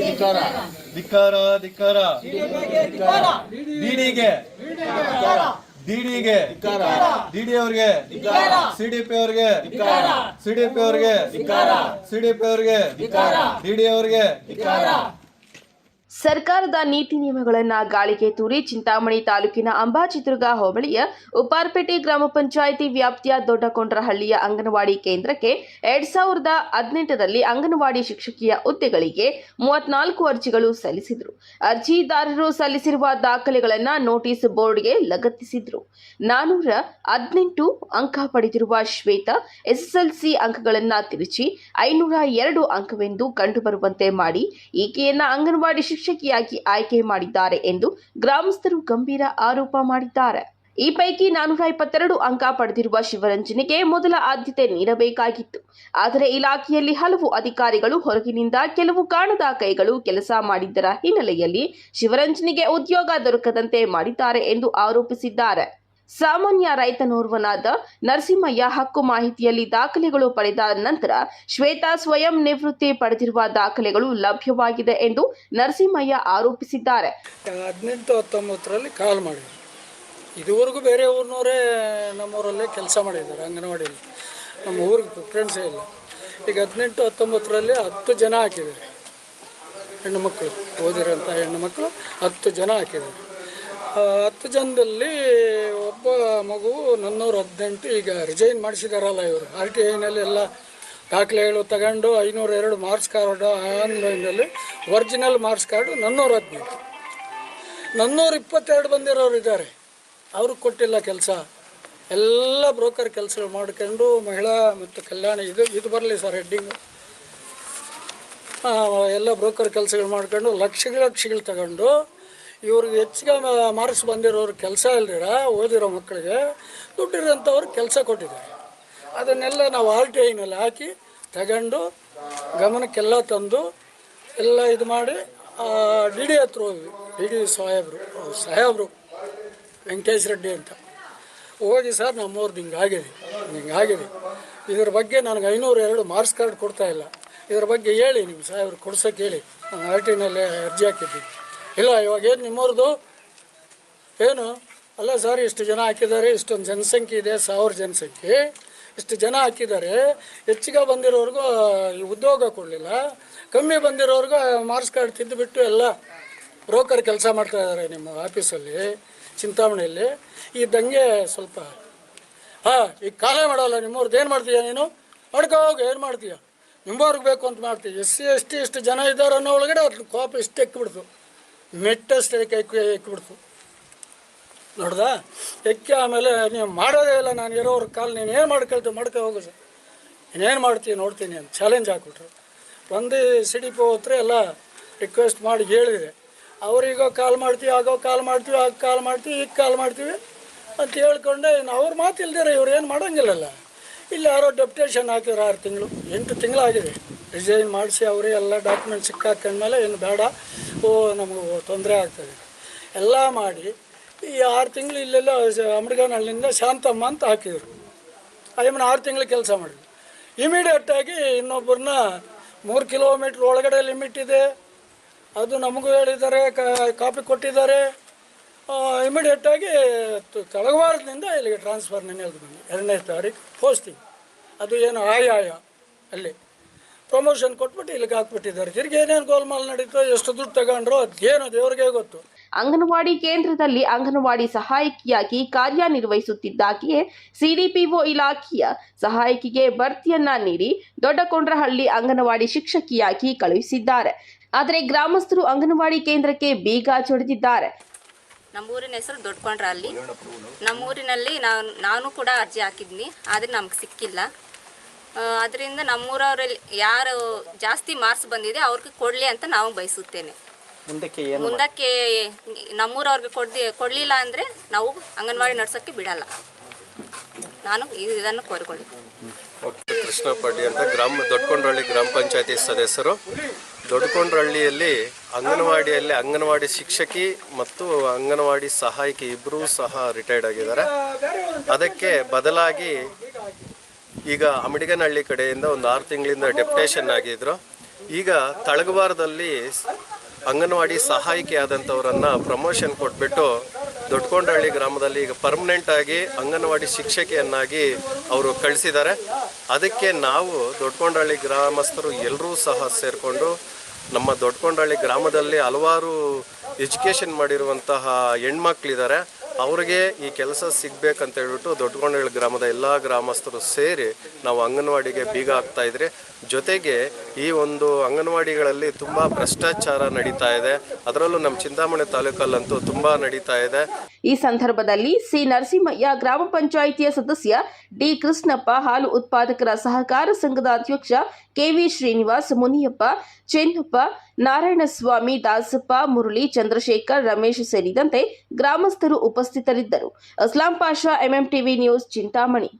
ಧಿಕಾರ ಧಿಕ್ಕಾರ ಧಿಕ್ಕಾರ ಡಿಡಿಗೆ ಡಿಡಿಗೆ ಡಿಡಿ ಅವ್ರಿಗೆ ಸಿಡಿಪಿ ಅವ್ರಿಗೆ ಸಿಡಿಪಿ ಅವ್ರಿಗೆ ಸಿಡಿಪಿ ಅವ್ರಿಗೆ ಡಿಡಿ ಅವ್ರಿಗೆ ಸರ್ಕಾರದ ನೀತಿ ನಿಯಮಗಳನ್ನು ಗಾಳಿಗೆ ತೂರಿ ಚಿಂತಾಮಣಿ ತಾಲೂಕಿನ ಅಂಬಾಚಿದುರ್ಗ ಹೋಬಳಿಯ ಉಪ್ಪಾರ್ಪೇಟೆ ಗ್ರಾಮ ಪಂಚಾಯಿತಿ ವ್ಯಾಪ್ತಿಯ ದೊಡ್ಡಕೊಂಡ್ರಹಳ್ಳಿಯ ಅಂಗನವಾಡಿ ಕೇಂದ್ರಕ್ಕೆ ಎರಡ್ ಸಾವಿರದ ಹದಿನೆಂಟರಲ್ಲಿ ಅಂಗನವಾಡಿ ಶಿಕ್ಷಕಿಯ ಹುದ್ದೆಗಳಿಗೆ ಮೂವತ್ನಾಲ್ಕು ಅರ್ಜಿಗಳು ಸಲ್ಲಿಸಿದ್ರು. ಅರ್ಜಿದಾರರು ಸಲ್ಲಿಸಿರುವ ದಾಖಲೆಗಳನ್ನ ನೋಟಿಸ್ ಬೋರ್ಡ್ಗೆ ಲಗತ್ತಿಸಿದ್ರು. ನಾನೂರ ಹದಿನೆಂಟು ಅಂಕ ಪಡೆದಿರುವ ಶ್ವೇತಾ ಎಸ್ಎಸ್ಎಲ್ಸಿ ಅಂಕಗಳನ್ನ ತಿರುಚಿ ಐನೂರ ಎರಡು ಅಂಕವೆಂದು ಕಂಡುಬರುವಂತೆ ಮಾಡಿ ಈಕೆಯನ್ನ ಅಂಗನವಾಡಿ ಶಿಕ್ಷಕಿಯಾಗಿ ಆಯ್ಕೆ ಮಾಡಿದ್ದಾರೆ ಎಂದು ಗ್ರಾಮಸ್ಥರು ಗಂಭೀರ ಆರೋಪ ಮಾಡಿದ್ದಾರೆ. ಈ ಪೈಕಿ ನಾನೂರ ಇಪ್ಪತ್ತೆರಡು ಅಂಕ ಪಡೆದಿರುವ ಶಿವರಂಜನಿಗೆ ಮೊದಲ ಆದ್ಯತೆ ನೀಡಬೇಕಾಗಿತ್ತು. ಆದರೆ ಇಲಾಖೆಯಲ್ಲಿ ಹಲವು ಅಧಿಕಾರಿಗಳು ಹೊರಗಿನಿಂದ ಕೆಲವು ಕಾಣದ ಕೈಗಳು ಕೆಲಸ ಮಾಡಿದ್ದರ ಹಿನ್ನೆಲೆಯಲ್ಲಿ ಶಿವರಂಜನಿಗೆ ಉದ್ಯೋಗ ದೊರಕದಂತೆ ಮಾಡಿದ್ದಾರೆ ಎಂದು ಆರೋಪಿಸಿದ್ದಾರೆ. ಸಾಮಾನ್ಯ ರೈತನೋರ್ವನಾದ ನರಸಿಂಹಯ್ಯ ಹಕ್ಕು ಮಾಹಿತಿಯಲ್ಲಿ ದಾಖಲೆಗಳು ಪಡೆದ ನಂತರ ಶ್ವೇತಾ ಸ್ವಯಂ ನಿವೃತ್ತಿ ಪಡೆದಿರುವ ದಾಖಲೆಗಳು ಲಭ್ಯವಾಗಿದೆ ಎಂದು ನರಸಿಂಹಯ್ಯ ಆರೋಪಿಸಿದ್ದಾರೆ. ಹದಿನೆಂಟು ಹತ್ತೊಂಬತ್ತರಲ್ಲಿ ಕಾಲ್ ಮಾಡಿದ್ರು. ಇದುವರೆಗೂ ಬೇರೆ ಊರಿನವರೇ ನಮ್ಮೂರಲ್ಲೇ ಕೆಲಸ ಮಾಡಿದ್ದಾರೆ, ಅಂಗನವಾಡಿಯಲ್ಲಿ. ನಮ್ಮ ಊರಿಗೆ ಪ್ರಿಫರೆನ್ಸೇ ಇಲ್ಲ. ಈಗ ಹದಿನೆಂಟು ಹತ್ತೊಂಬತ್ತರಲ್ಲಿ ಹತ್ತು ಜನ ಹಾಕಿದ್ದಾರೆ. ಹೆಣ್ಣು ಮಕ್ಕಳು, ಓದಿರೋಂಥ ಹೆಣ್ಣು ಮಕ್ಕಳು ಹತ್ತು ಜನ ಹಾಕಿದ್ದಾರೆ. ಹತ್ತು ಜನದಲ್ಲಿ ಒಬ್ಬ ಮಗು ನನ್ನೂರ ಹದಿನೆಂಟು ಈಗ ರಿಜೈನ್ ಮಾಡಿಸಿದಾರಲ್ಲ ಇವರು. ಆರ್ ಟಿ ಐನಲ್ಲಿ ಎಲ್ಲ ದಾಖಲೆಗಳು ತಗೊಂಡು ಐನೂರ ಎರಡು ಮಾರ್ಕ್ಸ್ ಕಾರ್ಡು ಆನ್ಲೈನಲ್ಲಿ ಒರಿಜಿನಲ್ ಮಾರ್ಕ್ಸ್ ಕಾರ್ಡು ನನ್ನೂರ ಹದಿನೆಂಟು ನನ್ನೂರ ಇಪ್ಪತ್ತೆರಡು ಬಂದಿರೋರು ಇದ್ದಾರೆ. ಅವ್ರಿಗೆ ಕೊಟ್ಟಿಲ್ಲ ಕೆಲಸ. ಎಲ್ಲ ಬ್ರೋಕರ್ ಕೆಲಸಗಳು ಮಾಡ್ಕೊಂಡು ಮಹಿಳಾ ಮತ್ತು ಕಲ್ಯಾಣ, ಇದು ಇದು ಬರಲಿ ಸರ್ ಹೆಡ್ಡಿಂಗು ಎಲ್ಲ ಬ್ರೋಕರ್ ಕೆಲಸಗಳು ಮಾಡ್ಕೊಂಡು ಲಕ್ಷಗಳ ಲಕ್ಷಗಳು ತಗೊಂಡು ಇವ್ರಿಗೆ ಹೆಚ್ಚಿಗೆ ಮಾರ್ಕ್ಸ್ ಬಂದಿರೋರು ಕೆಲಸ ಇಲ್ದಿರ, ಓದಿರೋ ಮಕ್ಕಳಿಗೆ ದುಡ್ಡಿರೋಂಥವ್ರು ಕೆಲಸ ಕೊಟ್ಟಿದ್ದಾರೆ. ಅದನ್ನೆಲ್ಲ ನಾವು ಆರ್ ಟಿ ಐನಲ್ಲಿ ಹಾಕಿ ತಗೊಂಡು ಗಮನಕ್ಕೆಲ್ಲ ತಂದು ಎಲ್ಲ ಇದು ಮಾಡಿ ಡಿ ಡಿ ಹತ್ರ ಹೋದ್ವಿ. ಡಿ ಡಿ ಸಾಹೇಬ್ರು ಸಾಹೇಬ್ರು ವೆಂಕಟೇಶ್ ರೆಡ್ಡಿ ಅಂತ. ಹೋಗಿ ಸರ್ ನಮ್ಮವ್ರದ್ದು ಹಿಂಗಾಗಿದೆ ಹಿಂಗಾಗಿದೆ ಇದ್ರ ಬಗ್ಗೆ ನನಗೆ ಐನೂರ ಎರಡು ಮಾರ್ಕ್ಸ್ ಕಾರ್ಡ್ ಕೊಡ್ತಾ ಇಲ್ಲ. ಇದ್ರ ಬಗ್ಗೆ ಹೇಳಿ ನಿಮ್ಮ ಸಾಹೇಬ್ರು, ಕೊಡ್ಸೋಕೆ ಹೇಳಿ. ನಾನು ಆರ್ ಟಿನಲ್ಲೇ ಅರ್ಜಿ ಹಾಕಿದ್ದೀನಿ. ಇಲ್ಲ, ಇವಾಗ ಏನು ನಿಮ್ಮವ್ರದ್ದು ಏನು? ಅಲ್ಲ ಸರ್ ಇಷ್ಟು ಜನ ಹಾಕಿದ್ದಾರೆ, ಇಷ್ಟೊಂದು ಜನಸಂಖ್ಯೆ ಇದೆ, ಸಾವಿರ ಜನಸಂಖ್ಯೆ. ಇಷ್ಟು ಜನ ಹಾಕಿದ್ದಾರೆ, ಹೆಚ್ಚಿಗೆ ಬಂದಿರೋರ್ಗೂ ಉದ್ಯೋಗ ಕೊಡಲಿಲ್ಲ. ಕಮ್ಮಿ ಬಂದಿರೋರ್ಗೂ ಮಾರ್ಕ್ಸ್ ಕಾರ್ಡ್ ತಿದ್ದುಬಿಟ್ಟು ಎಲ್ಲ ಬ್ರೋಕರ್ ಕೆಲಸ ಮಾಡ್ತಾ ಇದ್ದಾರೆ ನಿಮ್ಮ ಆಫೀಸಲ್ಲಿ ಚಿಂತಾಮಣಿಯಲ್ಲಿ. ಈ ದಂಗೆ ಸ್ವಲ್ಪ, ಹಾಂ ಈಗ ಕಾಲೇ ಮಾಡೋಲ್ಲ ನಿಮ್ಮವ್ರದ್ದು ಏನು ಮಾಡ್ತೀಯ ನೀನು? ಮಾಡ್ಕೋ ಹೋಗಿ, ಏನು ಮಾಡ್ತೀಯ? ನಿಮ್ಮವ್ರಿಗೆ ಬೇಕು ಅಂತ ಮಾಡ್ತೀಯ. ಎಸ್ ಸಿ, ಎಸ್ ಟಿ ಇಷ್ಟು ಜನ ಇದ್ದಾರೆ ಅನ್ನೋ ಒಳಗಡೆ ಅದ್ರ ಕೋಪ ಇಷ್ಟು ಎಕ್ಕಿಬಿಡ್ತು ಮೆಟ್ಟಷ್ಟು ಕೈ ಎಕ್ಕಿ, ಎಕ್ಕಿಬಿಡ್ತು. ನೋಡ್ದಾ? ಎಕ್ಕಿ ಆಮೇಲೆ ನೀವು ಮಾಡೋದೇ ಇಲ್ಲ, ನಾನು ಇರೋವ್ರ ಕಾಲು ನೀನು ಏನು ಮಾಡ್ಕೊಳ್ತೀವಿ ಮಾಡ್ಕೊ ಹೋಗು ಸರ್. ನೀನೇನು ಮಾಡ್ತೀವಿ ನೋಡ್ತೀನಿ ಅಂತ ಚಾಲೆಂಜ್ ಹಾಕ್ಬಿಟ್ರು. ಒಂದೇ ಸಿ ಡಿ ಪಿ ಹತ್ರ ಎಲ್ಲ ರಿಕ್ವೆಸ್ಟ್ ಮಾಡಿ ಹೇಳಿದೆ. ಅವ್ರಿಗೋ ಕಾಲ್ ಮಾಡ್ತೀವಿ ಆಗೋ ಕಾಲ್ ಮಾಡ್ತೀವಿ ಆಗ ಕಾಲ್ ಮಾಡ್ತೀವಿ ಈಗ ಕಾಲ್ ಮಾಡ್ತೀವಿ ಅಂತ ಹೇಳ್ಕೊಂಡೆ, ಇನ್ನು ಅವ್ರ ಮಾತು ಇಲ್ದಿರ ಇವ್ರು ಏನು ಮಾಡೋಂಗಿಲ್ಲಲ್ಲ. ಇಲ್ಲಿ ಯಾರೋ ಡೆಪ್ಟೇಷನ್ ಹಾಕಿದ್ರು ಆರು ತಿಂಗಳು, ಎಂಟು ತಿಂಗಳಾಗಿದೆ. ರಿಸೈನ್ ಮಾಡಿಸಿ ಅವರೇ ಎಲ್ಲ ಡಾಕ್ಯುಮೆಂಟ್ ಸಿಕ್ಕಾಕೊಂಡ್ಮೇಲೆ ಏನು ಬೇಡ, ಓ, ನಮಗೆ ತೊಂದರೆ ಆಗ್ತದೆ. ಎಲ್ಲ ಮಾಡಿ ಈ ಆರು ತಿಂಗಳು ಇಲ್ಲೆಲ್ಲ ಅಮೃಗನಹಳ್ಳಿಯಿಂದ ಶಾಂತಮ್ಮ ಅಂತ ಹಾಕಿದರು. ಅಯ್ಯಮ್ಮನ ಆರು ತಿಂಗಳು ಕೆಲಸ ಮಾಡಿದ್ರು. ಇಮಿಡಿಯೇಟಾಗಿ ಇನ್ನೊಬ್ಬರನ್ನ ಮೂರು ಕಿಲೋಮೀಟ್ರ್ ಒಳಗಡೆ ಲಿಮಿಟ್ ಇದೆ. ಅದು ನಮಗೂ ಹೇಳಿದ್ದಾರೆ ಕಾಪಿ ಕೊಟ್ಟಿದ್ದಾರೆ. ಇಮಿಡಿಯೇಟಾಗಿ ತಳಗವಾರದಿಂದ ಇಲ್ಲಿಗೆ ಟ್ರಾನ್ಸ್ಫರ್ ನೆನೆದು ಬಂದು ಎರಡನೇ ತಾರೀಕು ಪೋಸ್ಟಿಂಗ್ ಅದು ಏನು ಆಯಾಯ ಅಲ್ಲಿ. ಪ್ರಮೋಷನ್ ಕೊಟ್ಬಿಟ್ಟು ಇಲ್ಲಿಗೆ ಹಾಕ್ಬಿಟ್ಟಿದ್ದಾರೆ. ತಿರ್ಗಿ ಏನೇನು ಗೋಲ್ಮಾಲ್ ನಡೀತೋ ಎಷ್ಟು ದುಡ್ಡು ತಗೊಂಡ್ರು ಅದೇನು ದೇವ್ರಿಗೆ ಗೊತ್ತು. ಅಂಗನವಾಡಿ ಕೇಂದ್ರದಲ್ಲಿ ಅಂಗನವಾಡಿ ಸಹಾಯಕಿಯಾಗಿ ಕಾರ್ಯನಿರ್ವಹಿಸುತ್ತಿದ್ದಾಗಿಯೇ ಸಿಡಿಪಿಒ ಇಲಾಖೆಯ ಸಹಾಯಕಿಗೆ ಬಡ್ತಿಯನ್ನ ನೀಡಿ ದೊಡ್ಡಕೊಂಡ್ರಹಳ್ಳಿ ಅಂಗನವಾಡಿ ಶಿಕ್ಷಕಿಯಾಗಿ ಕಳುಹಿಸಿದ್ದಾರೆ. ಆದರೆ ಗ್ರಾಮಸ್ಥರು ಅಂಗನವಾಡಿ ಕೇಂದ್ರಕ್ಕೆ ಬೀಗ ಚೊಡೆದಿದ್ದಾರೆ ನಮ್ಮೂರಿನ ಹೆಸರು ದೊಡ್ಕೊಂಡ್ರ ಅಲ್ಲಿ ನಮ್ಮೂರಿನಲ್ಲಿ ನಾನು ನಾನು ಕೂಡ ಅರ್ಜಿ ಹಾಕಿದ್ನಿ. ಆದರೆ ನಮ್ಗೆ ಸಿಕ್ಕಿಲ್ಲ. ಅದರಿಂದ ನಮ್ಮೂರವರಲ್ಲಿ ಯಾರು ಜಾಸ್ತಿ ಮಾರ್ಕ್ಸ್ ಬಂದಿದೆ ಅವ್ರಿಗೆ ಕೊಡಲಿ ಅಂತ ನಾವು ಬಯಸುತ್ತೇನೆ. ಮುಂದಕ್ಕೆ ಮುಂದಕ್ಕೆ ನಮ್ಮೂರವ್ರಿಗೆ ಕೊಡ್ದಿ ಕೊಡಲಿಲ್ಲ ಅಂದರೆ ನಾವು ಅಂಗನವಾಡಿ ನಡ್ಸೋಕ್ಕೆ ಬಿಡಲ್ಲ. ನಾನು ಇದು- ಇದನ್ನು ಕೋರಿಕೊಳ್ಳಿ. ಕೃಷ್ಣ ಪಾಟಿ ಅಂತ ಗ್ರಾಮ ದೊಡ್ಡಕೊಂಡ್ರಳ್ಳಿ ಗ್ರಾಮ ಪಂಚಾಯತಿ ಸದಸ್ಯರು. ದೊಡ್ಡಕೊಂಡ್ರಳ್ಳಿಯಲ್ಲಿ ಅಂಗನವಾಡಿಯಲ್ಲಿ ಅಂಗನವಾಡಿ ಶಿಕ್ಷಕಿ ಮತ್ತು ಅಂಗನವಾಡಿ ಸಹಾಯಕಿ ಇಬ್ಬರೂ ಸಹ ರಿಟೈರ್ಡ್ ಆಗಿದ್ದಾರೆ. ಅದಕ್ಕೆ ಬದಲಾಗಿ ಈಗ ಅಮಡಿಗನಹಳ್ಳಿ ಕಡೆಯಿಂದ ಒಂದು ಆರು ತಿಂಗಳಿಂದ ಡೆಪ್ಟೇಷನ್ ಆಗಿದ್ರು. ಈಗ ತಳಗವಾರದಲ್ಲಿ ಅಂಗನವಾಡಿ ಸಹಾಯಕಿ ಆದಂಥವರನ್ನು ಪ್ರಮೋಷನ್ ಕೊಟ್ಬಿಟ್ಟು ದೊಡ್ಡಕೊಂಡಹಳ್ಳಿ ಗ್ರಾಮದಲ್ಲಿ ಈಗ ಪರ್ಮನೆಂಟ್ ಆಗಿ ಅಂಗನವಾಡಿ ಶಿಕ್ಷಕಿಯನ್ನಾಗಿ ಅವರು ಕಳಿಸಿದ್ದಾರೆ. ಅದಕ್ಕೆ ನಾವು ದೊಡ್ಡಕೊಂಡಹಳ್ಳಿ ಗ್ರಾಮಸ್ಥರು ಎಲ್ಲರೂ ಸಹ ಸೇರಿಕೊಂಡು ನಮ್ಮ ದೊಡ್ಡಕೊಂಡಹಳ್ಳಿ ಗ್ರಾಮದಲ್ಲಿ ಹಲವಾರು ಎಜುಕೇಷನ್ ಮಾಡಿರುವಂತಹ ಹೆಣ್ಮಕ್ಳಿದ್ದಾರೆ. ಅವ್ರಿಗೆ ಈ ಕೆಲಸ ಸಿಗ್ಬೇಕಂತ ಹೇಳ್ಬಿಟ್ಟು ದೊಡ್ಡಗೊಂಡಳ್ಳಿ ಗ್ರಾಮದ ಎಲ್ಲ ಗ್ರಾಮಸ್ಥರು ಸೇರಿ ನಾವು ಅಂಗನವಾಡಿಗೆ ಬೀಗ ಹಾಕ್ತಾ ಇದ್ರೆ ಜೊತೆಗೆ ಈ ಒಂದು ಅಂಗನವಾಡಿಗಳಲ್ಲಿ ತುಂಬ ಭ್ರಷ್ಟಾಚಾರ ನಡೀತಾ ಇದೆ. ಅದರಲ್ಲೂ ನಮ್ಮ ಚಿಂತಾಮಣಿ ತಾಲೂಕಲ್ಲಂತೂ ತುಂಬಾ ನಡೀತಾ ಇದೆ. ಈ ಸಂದರ್ಭದಲ್ಲಿ ಸಿ ನರಸಿಂಹಯ್ಯ ಗ್ರಾಮ ಪಂಚಾಯಿತಿಯ ಸದಸ್ಯ ಡಿ ಕೃಷ್ಣಪ್ಪ, ಹಾಲು ಉತ್ಪಾದಕರ ಸಹಕಾರ ಸಂಘದ ಅಧ್ಯಕ್ಷ ಕೆವಿ ಶ್ರೀನಿವಾಸ್, ಮುನಿಯಪ್ಪ, ಚೆನ್ನಪ್ಪ, ನಾರಾಯಣಸ್ವಾಮಿ, ದಾಸಪ್ಪ, ಮುರಳಿ, ಚಂದ್ರಶೇಖರ್, ರಮೇಶ್ ಸೇರಿದಂತೆ ಗ್ರಾಮಸ್ಥರು ಉಪಸ್ಥಿತರಿದ್ದರು. Aslam Pasha M M TV news Chintamani.